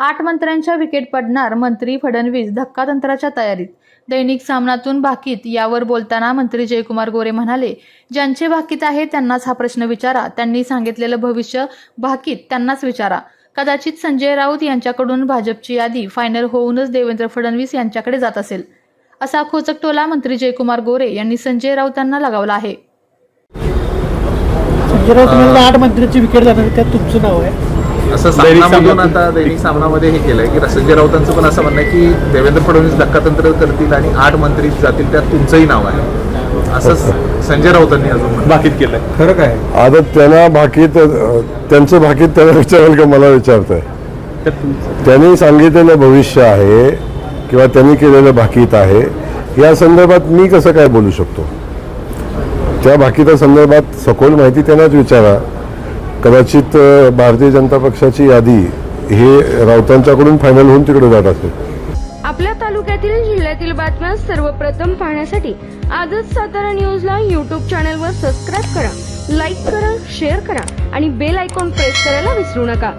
आठ मंत्र्यांच्या विकेट पडणार मंत्री फडणवीस धक्कातंत्राच्या तयारीत. दैनिक सामनातून भाकीत यावर बोलताना मंत्री जयकुमार गोरे म्हणाले ज्यांचे भाकीत आहे त्यांनाच हा प्रश्न विचारा. त्यांनी सांगितलेलं भविष्य भाकीत त्यांनाच विचारा. कदाचित संजय राऊत यांच्याकडून भाजपची यादी फायनल होऊनच देवेंद्र फडणवीस यांच्याकडे जात असेल. असा खोचक टोला मंत्री जयकुमार गोरे यांनी संजय राऊतांना लगावला आहे. संजय राऊत आठ मंत्र्यांची विकेट जाणार त्यात तुमचं नाव आहे. असं सामनामधून. आता दैनिक सामनामध्ये हे केलंय की संजय राऊतांचं पण असं म्हणणं आहे की देवेंद्र फडणवीस धक्कातंत्र करतील आणि आठ मंत्री जातील त्यात तुमचंही नाव आहे. असं संजय राऊतांनी अजून बाकीत केलंय. खरं काय? आता त्यांना भाकीत त्यांचं भाकीत त्यांना विचाराल का मला विचारतंय? त्यांनी सांगितलेलं भविष्य आहे किंवा त्यांनी केलेलं भाकीत आहे. या संदर्भात मी कसं काय बोलू शकतो? त्या भाकीता संदर्भात सखोल माहिती त्यांनाच विचारा. कदाचित भारतीय जनता पक्षाची यादी हे राऊतांच्याकडून फायनल होऊन तिकडे जात असेल. आपल्या तालुक्यातील जिल्ह्यातील बातम्या सर्वप्रथम पाहण्यासाठी आजच सातारा न्यूजला यूट्यूब चॅनलवर सबस्क्राईब करा लाईक करा शेअर करा आणि बेल आयकॉन प्रेस करायला विसरू नका.